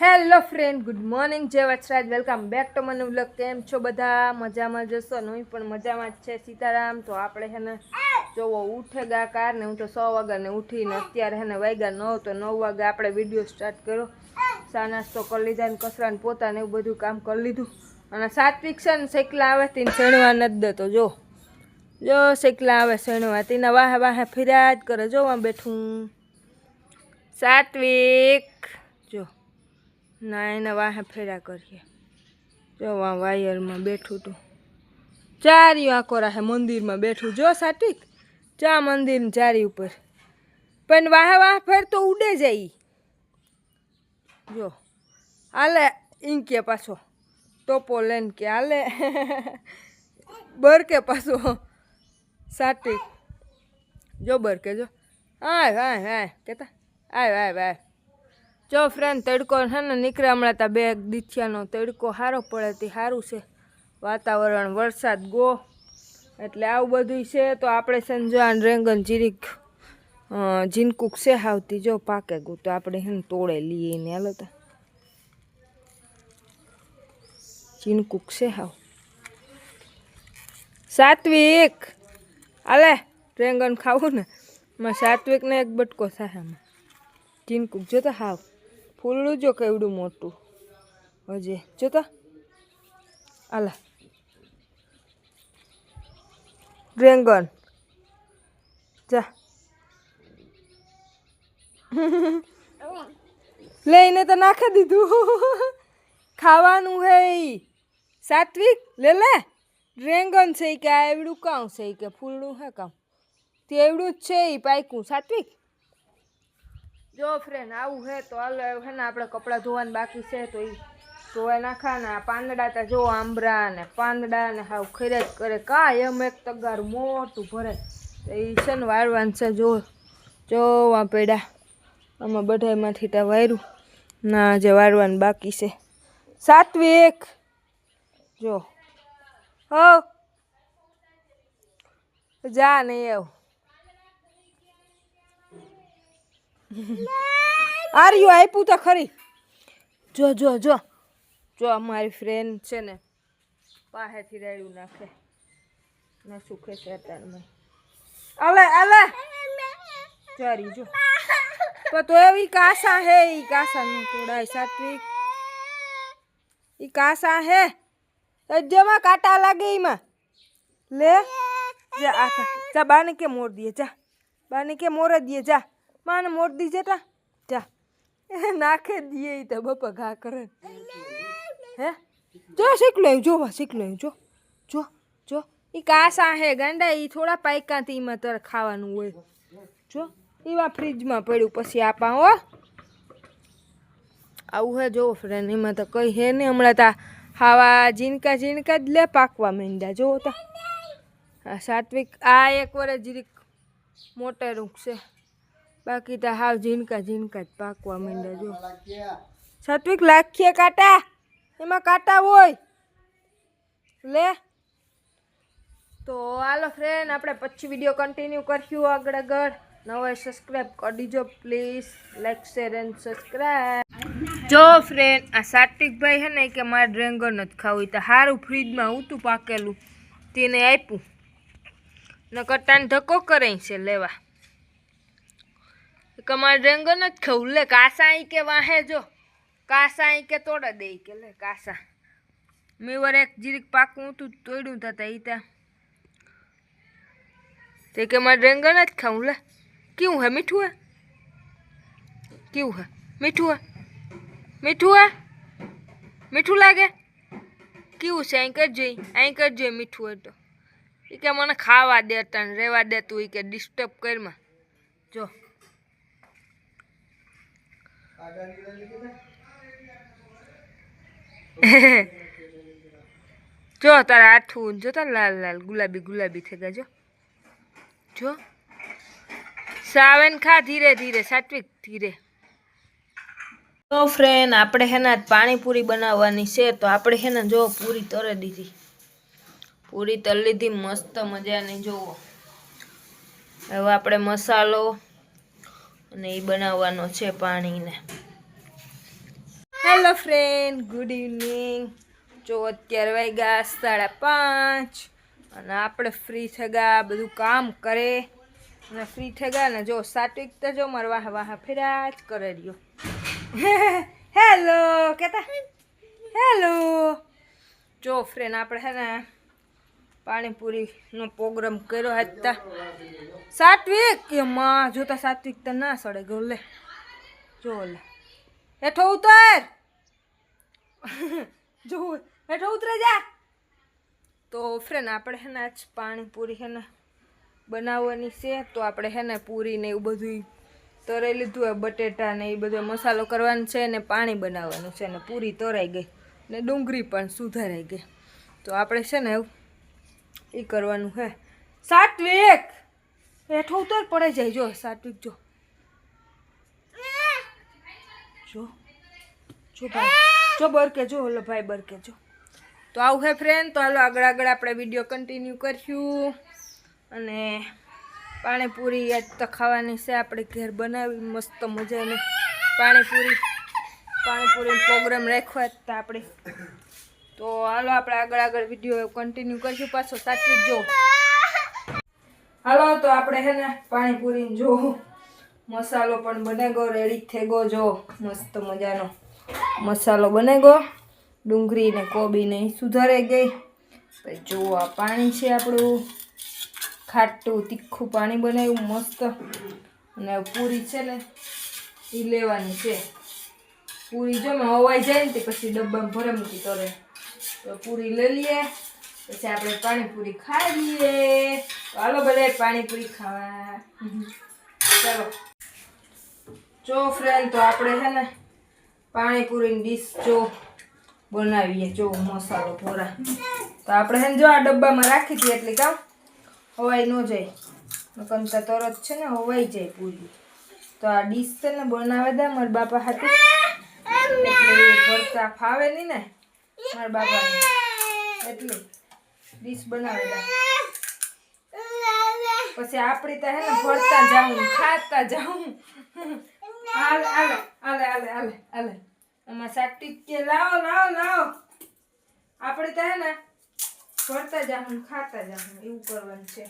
Hello friend, good morning, Jay Vachraj, welcome back to મને vlog. કેમ છો બધા? મજામાં જશો ને પણ મજામાં જ છે સીતારામ. તો આપણે હે ને જોવો, ઉઠે ગા કાર ને, હું તો સો વાગ્યાને ઉઠીને અત્યારે હે ને વાગ્યા નવ તો નવ વાગે આપણે વીડિયો સ્ટાર્ટ કર્યો. સા નાસ્તો કરી લીધા ને કસરાને પોતાને એવું બધું કામ કરી લીધું. અને સાત્વિક છે ને, શેકલા આવે તેને શેણવા નથી દેતો. જો જો શેકલા આવે શેણવા. તેના વાહે વાહે ફર્યા કરે. જો બેઠું. સાત્વિક, જો. ના, એના વાહે ફેરા કરીએ. જો વાયરમાં બેઠું તું. ચારી આંકો રાહે મંદિરમાં બેઠું. જો સાત્વિક, ચા મંદિર ચારી ઉપર. પણ વાહે વાહ ફેર તો ઉડે જાય જો આલે ઈન કે પાછો. ટોપો લઈને કે આલે બર કે પાછો. સાત્વિક, જો બરકે જો. આય હાય હાય કેતા. આય આય આય. જો ફ્રેન્ડ, તડકો છે ને નીકળે હમણાં તા બે દીથિયાનો તડકો સારો પડે તે સારું છે. વાતાવરણ, વરસાદ, ગો. એટલે આવું બધું છે તો આપણે સંજવાન રેંગન જીરીક જીનકુક છે આવતી જો પાકે ગયું તો આપણે હે તોડે લઈએ ને હાલો તો. જીનકુક છે હાવ. સાત્વિક! આલે રેંગન ખાવું ને. માં સાત્વિકને એક બટકો થાય આમાં. જીનકુક જોતા હાવ. ફૂલડું જો કેવડું મોટું. હજી. જોતા? આલા. ડ્રેંગન. જા. લઈને તો નાખી દીધું. ખાવાનું હે સાત્વિક? લે લે. ડ્રેંગન છે કે આ એવડું કામ છે કે ફૂલડું હે કામ તે એવડું જ છે એ પાયકું સાત્વિક? જો ફ્રેન્ડ આવું હે તો હાલો હે ને આપણે કપડાં ધોવાનું બાકી છે તો એ ધોવા નાખાના. આ પાંદડા તો જો આંબરા ને, પાંદડા ને હાવ ખરે કરે. કા એમ એક તગાર મોટું ભરે. એ છે ને વાળવાનું છે, જો જોવા પેડા. આમાં બધામાંથી ત્યાં વાયરું. ના જે વાળવાનું બાકી છે. સાત્વિક! જો. હો. જા નહીં આવ. આર્યું આપ્યું તો ખરી. જો જો જો. જો અમારી ફ્રેન્ડ છે ને, પાસેથી રાડ્યું નાખે. ના સુખે છે અત્યારમાં. અલે અલે ચારી જો. તો તો એવી કાસા હે, ઈ કાસા નું તોડાય સાત્વિક. ઈ કાસા હે. જેમાં કાંટા લાગે એમાં. લે. જા, આ જા, બાને કે મોર દે, જા. બાને કે મોર દીએ જા. માને મોટ દી જતા જા નાખે દીએ તો બપા ઘા કરે હે? જો શીખ લે જો વા શીખ લે જો. જો જો. એ કાસા હે ગાંડા એ થોડા પાયકાથી એમાં તારે ખાવાનું હોય. જો. એવા ફ્રીજમાં પડ્યું, પછી આપા, હો. આવું હે, જો ફ્રેન્ડ એમાં તો કઈ હે ને હમણાં તા હાવા જીનકા જીનકા જ લે પાકવા માંડ્યા. જો તા. સાત્વિક, આ એક વરે જીરીક મોટે રૂખ છે. બાકી તો હાવ ઝીણકા ઝીણકા જ પાકવા માંડ્યા જો. સાત્વિક લાખીએ કાંટા. એમાં કાંટા હોય. લે. તો હાલો ફ્રેન્ડ આપણે પછી વીડિયો કન્ટિન્યુ કરશું આગળ આગળ નવો સબસ્ક્રાઈબ કરી દીજો please like share and subscribe જો ફ્રેન્ડ આ સાત્વિકભાઈ છે ને કે મારે ડ્રેંગન જ ખાવું. તો સારું ફ્રીજમાં હતું પાકેલું. તેને આપ્યું. ને કટાને ધક્કો કરે છે લેવા. કે મારે ડ્રેંગન જ ખવું લે, કાસા અહીં કે વાહે જો. કાસા અહીં કે તોડે દે કે, લે, કાસા. મેં વાર એક જીરીક પાકું હતું તોડ્યું થતા એ ત્યાં તે. કે મારે રેંગન જ ખાવું લે. કેવું હે, મીઠું હે? કેવું હે? મીઠું હે? મીઠું હે? મીઠું લાગે? કેવું છે? અહીં કરજો અહીં કરજો મીઠું હોય તો. એ કે મને ખાવા દે તને રહેવા દે તું એ કે ડિસ્ટર્બ કરમાં જો. જો તારા આઠું જો તાર લાલ લાલ ગુલાબી ગુલાબી થઈ ગયા, જો. જો. સાવન ખા ધીરે ધીરે, સાત્વિક ધીરે. તો ફ્રેન્ડ આપણે હેના પાણીપુરી બનાવવાની છે, તો આપણે હેને જો પૂરી તરે દીધી. પૂરી તરી લીધી, મસ્ત મજાની, જુઓ. હવે આપણે મસાલો અને એ બનાવવાનો છે પાણીને. હેલો ફ્રેન્ડ ગુડ ઇવનિંગ જો અત્યારે વાગ્યા સાડા પાંચ અને આપણે ફ્રી થગા બધું કામ કરે. અને ફ્રી થગા ને જો સાત્વિક તો જો મારે વાહ વાહ ફેરા જ કરે રહ્યો. હેલો કેતા? હેલો જો ફ્રેન્ડ આપણે હે ને પાણીપુરીનો પ્રોગ્રામ કર્યો હતા સાત્વિક? કે માં જોતા સાત્વિક તો ના સડે. ગયો લે. જો લે. હેઠો ઉતર. જો હેઠો ઉતરે જા. તો ફ્રેન્ડ, આપણે હે ને આજ પાણીપુરી હે ને બનાવવાની છે. તો આપણે હે ને પૂરી ને એવું બધું તરાઈ લીધું હોય, બટેટા ને એ બધો મસાલો કરવાનો છે ને પાણી બનાવવાનું છે ને પૂરી તરાઈ ગઈ ને ડુંગળી પણ સુધારાઈ ગઈ. તો આપણે છે ને એવું એ કરવાનું હે. સાત્વિક! હેઠો ઉતર, પડે જાય. જો, સાત્વિક, જો. જો. જો ભાઈ. જો, બરકે, જો, ઓલો ભાઈ બરકે, જો. તો આવું હે ફ્રેન્ડ તો હાલો, આગળ આગળ આપણે વીડિયો કન્ટિન્યુ કરશું. અને પાણીપુરી આજ તો ખાવાની છે. આપણે ઘેર બનાવી, મસ્ત મજાની પાણીપુરી. પાણીપુરીનો પ્રોગ્રામ રાખ્યો હતા આપણે તો હાલો આપણે આગળ આગળ વીડિયો કન્ટિન્યુ કરશું. પાછો સાચવી જો. હાલો, તો આપણે હે ને પાણીપુરી જો મસાલો પણ બને ગયો રેડી થઈ ગયો જો. મસ્ત મજાનો મસાલો બને ગયો ડુંગળી ને કોબી ને સુધારે ગઈ. પછી જો આ પાણી છે આપણું. ખાટું તીખું પાણી બનાવ્યું, મસ્ત. અને પૂરી છે ને એ લેવાની છે. પૂરી જો મેં હવાઈ જાય ને તે પછી ડબ્બામાં ભરે મૂકી તરે. તો પૂરી લઈ લઈએ. પછી આપણે પાણીપુરી ખાઈ લઈએ. હાલો બધા પાણીપુરી ખાવા. ચાલો. જો ફ્રેન્ડ તો આપણે છે ને પાણીપુરીની ડીશ જો બનાવીએ. જો મસાલો ભોરા તો આપણે છે ને જો આ ડબ્બામાં રાખી દઈએ એટલે કામ હવાઈ ન જાય. નકંતા તરત છે ને હવાઈ જાય પૂરી. તો આ ડીશ છે ને બનાવે દે. મારા બાપા હાથે ભરતા ફાવે નહીં ને. મારા બાપાને એટલું ડીશ બનાવેલા પછી આપણી તો હે ને ભરતા જાઉં, ખાતા જાઉં. હાલે હાલે હાલે હાલે હાલે હાલે. આમાં સાટી કે લાવો લાવો લાવો. આપણે તો હે ને ભરતા જાઉં, ખાતા જાઉં. એવું કરવાનું છે.